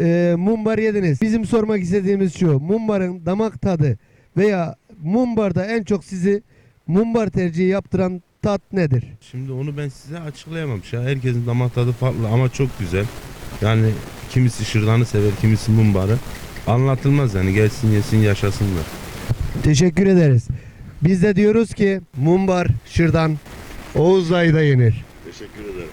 e, mumbar yediniz. Bizim sormak istediğimiz şu. Mumbarın damak tadı veya mumbarda en çok sizi mumbar tercihi yaptıran tat nedir? Şimdi onu ben size açıklayamam. Ya herkesin damak tadı farklı ama çok güzel. Yani kimisi şırdanı sever, kimisi mumbarı. Anlatılmaz yani gelsin yesin yaşasınlar. Teşekkür ederiz. Biz de diyoruz ki mumbar şırdan Oğuz Dayı'da yenir. Teşekkür ederim.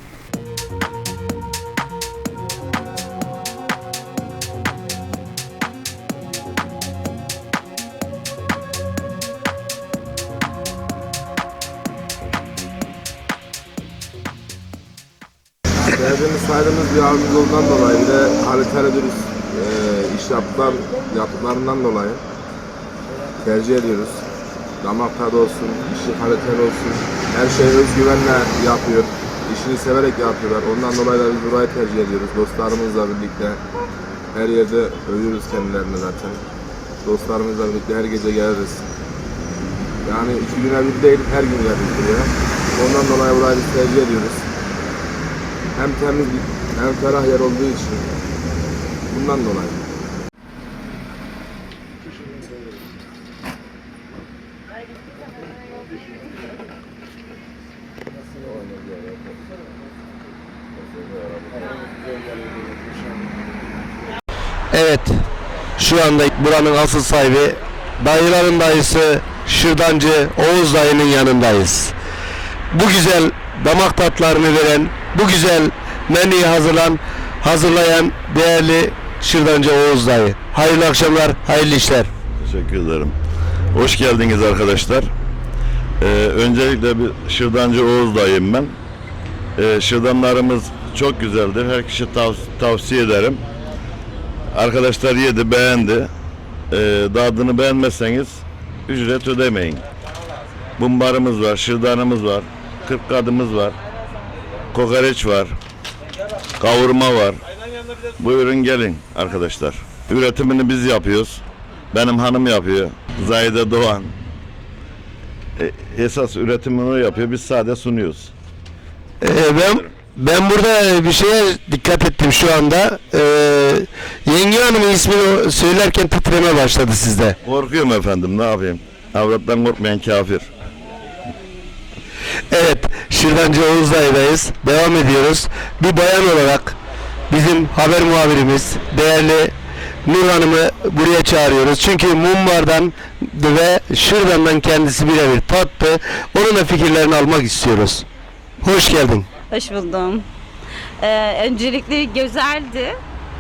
Sevdiğimiz saydığımız bir abimiz olduğundan dolayı bir de kaliteli dürüst e, iş yaptılar, yaptıklarından dolayı tercih ediyoruz. Damak tadı olsun, işi kaliteli olsun, her şeyi özgüvenle yapıyor. İşini severek yapıyorlar. Ondan dolayı da biz burayı tercih ediyoruz. Dostlarımızla birlikte her yerde övüyoruz kendilerini zaten. Dostlarımızla birlikte her gece geliriz. Yani iki güne bir değil, her gün geliriz buraya. Ondan dolayı burayı tercih ediyoruz hem temiz bir- hem ferah yer olduğu için bundan dolayı. Evet. Şu anda buranın asıl sahibi dayıların dayısı Şırdancı Oğuz dayının yanındayız. Bu güzel damak tatlarını veren, bu güzel menüyü hazırlan, hazırlayan değerli Şırdancı Oğuz dayı. Hayırlı akşamlar, hayırlı işler. Teşekkür ederim. Hoş geldiniz arkadaşlar. Ee, öncelikle bir Şırdancı Oğuz dayım ben. Ee, şırdanlarımız çok güzeldir. Her kişi tav- tavsiye ederim. Arkadaşlar yedi, beğendi. Ee, tadını beğenmezseniz ücret ödemeyin. Bumbarımız var, şırdanımız var, kırk kadımız var, kokoreç var, kavurma var. Buyurun gelin arkadaşlar. Üretimini biz yapıyoruz. Benim hanım yapıyor. Zahide Doğan. E, esas üretimini o yapıyor. Biz sade sunuyoruz. Ee, ben ben burada bir şeye dikkat ettim şu anda. Ee, Yenge Hanım'ın ismini söylerken titreme başladı sizde. Korkuyorum efendim ne yapayım. Avrattan korkmayan kafir. Evet, Şırdancı Oğuz Dayı'dayız. Devam ediyoruz. Bir bayan olarak bizim haber muhabirimiz, değerli Nur Hanım'ı buraya çağırıyoruz. Çünkü Mumbar'dan ve Şırdan'dan kendisi birebir tattı. Onun da fikirlerini almak istiyoruz. Hoş geldin. Hoş buldum. Ee, öncelikle güzeldi.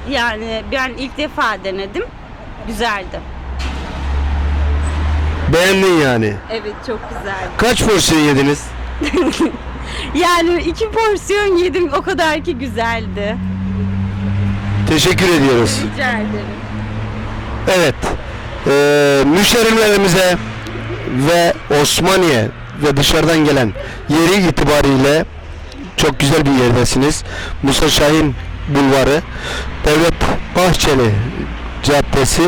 Yani ben ilk defa denedim. Güzeldi. Beğendin yani. Evet çok güzeldi. Kaç porsiyon yediniz? Yani iki porsiyon yedim o kadar ki güzeldi. Teşekkür ediyoruz. Rica ederim. Evet. Eee müşterilerimize ve Osmaniye ve dışarıdan gelen yeri itibariyle çok güzel bir yerdesiniz. Musa Şahin Bulvarı, Devlet Bahçeli Caddesi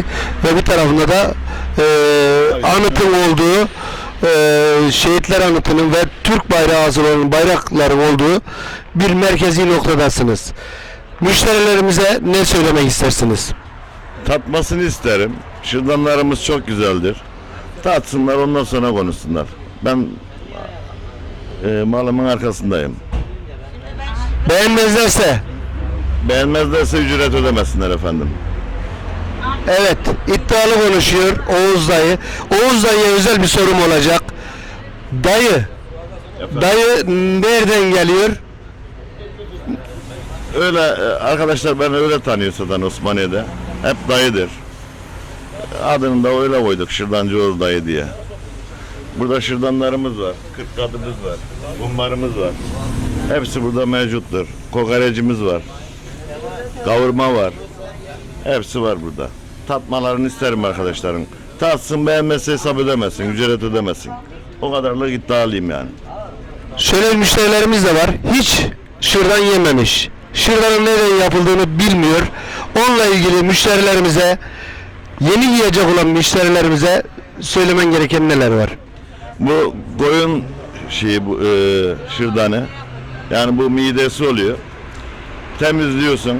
ve bir tarafında da eee anıtın olduğu eee, şehitler anıtının ve Türk bayrağı olan bayrakların olduğu bir merkezi noktadasınız. Müşterilerimize ne söylemek istersiniz? Tatmasını isterim. Şırdanlarımız çok güzeldir. Tatsınlar ondan sonra konuşsunlar. Ben e, malımın arkasındayım. Beğenmezlerse Beğenmezlerse ücret ödemesinler efendim. Evet, iddialı konuşuyor Oğuz dayı. Oğuz dayıya özel bir sorum olacak. Dayı, dayı nereden geliyor? Öyle e, arkadaşlar beni öyle tanıyor zaten Osmaniye'de. Hep dayıdır. Adını da öyle koyduk Şırdancı Oğuz dayı diye. Burada şırdanlarımız var, kırk kadımız var, bumbarımız var. Hepsi burada mevcuttur. Kokorecimiz var. Kavurma var. Hepsi var burada. Tatmalarını isterim arkadaşların. Tatsın beğenmezse hesap ödemesin, ücret ödemesin. O kadarlık iddialıyım yani. Şöyle müşterilerimiz de var. Hiç şırdan yememiş. Şırdanın nereden yapıldığını bilmiyor. Onunla ilgili müşterilerimize, yeni yiyecek olan müşterilerimize söylemen gereken neler var? Bu koyun şeyi bu e, şırdanı. Yani bu midesi oluyor. Temizliyorsun.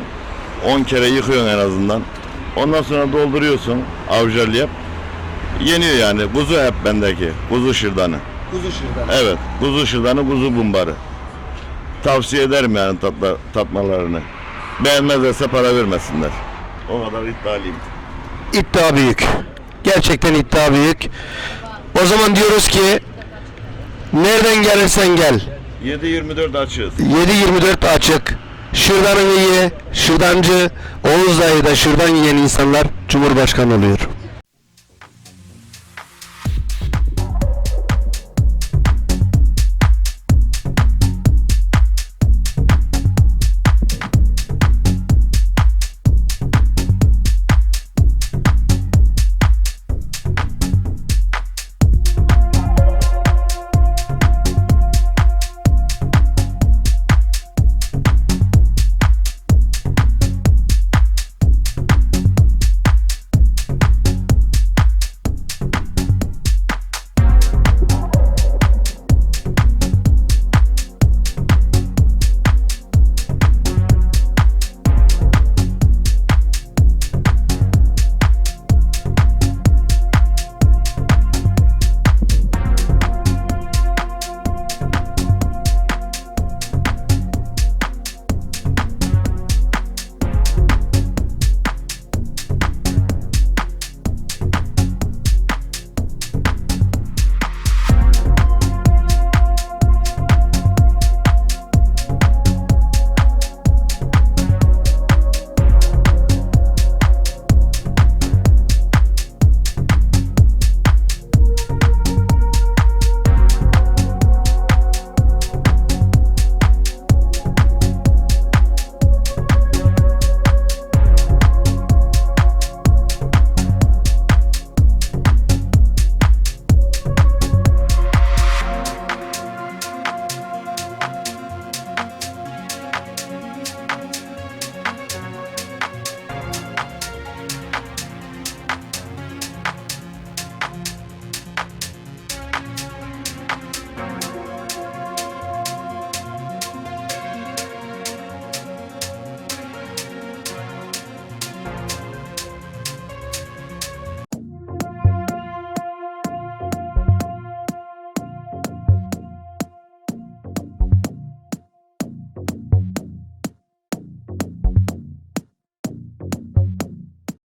10 kere yıkıyorsun en azından. Ondan sonra dolduruyorsun avcalayıp. Yeniyor yani. Kuzu hep bendeki. Kuzu şırdanı. Kuzu şırdanı. Evet. Kuzu şırdanı, kuzu bumbarı. Tavsiye ederim yani tatla, tatmalarını. Beğenmezlerse para vermesinler. O kadar iddialıyım. İddia büyük. Gerçekten iddia büyük. O zaman diyoruz ki nereden gelirsen gel. 7-24 açığız. 7-24 açık. Şırdanını ye. Şırdancı Oğuz Dayı'da şırdan yiyen insanlar Cumhurbaşkanı oluyor.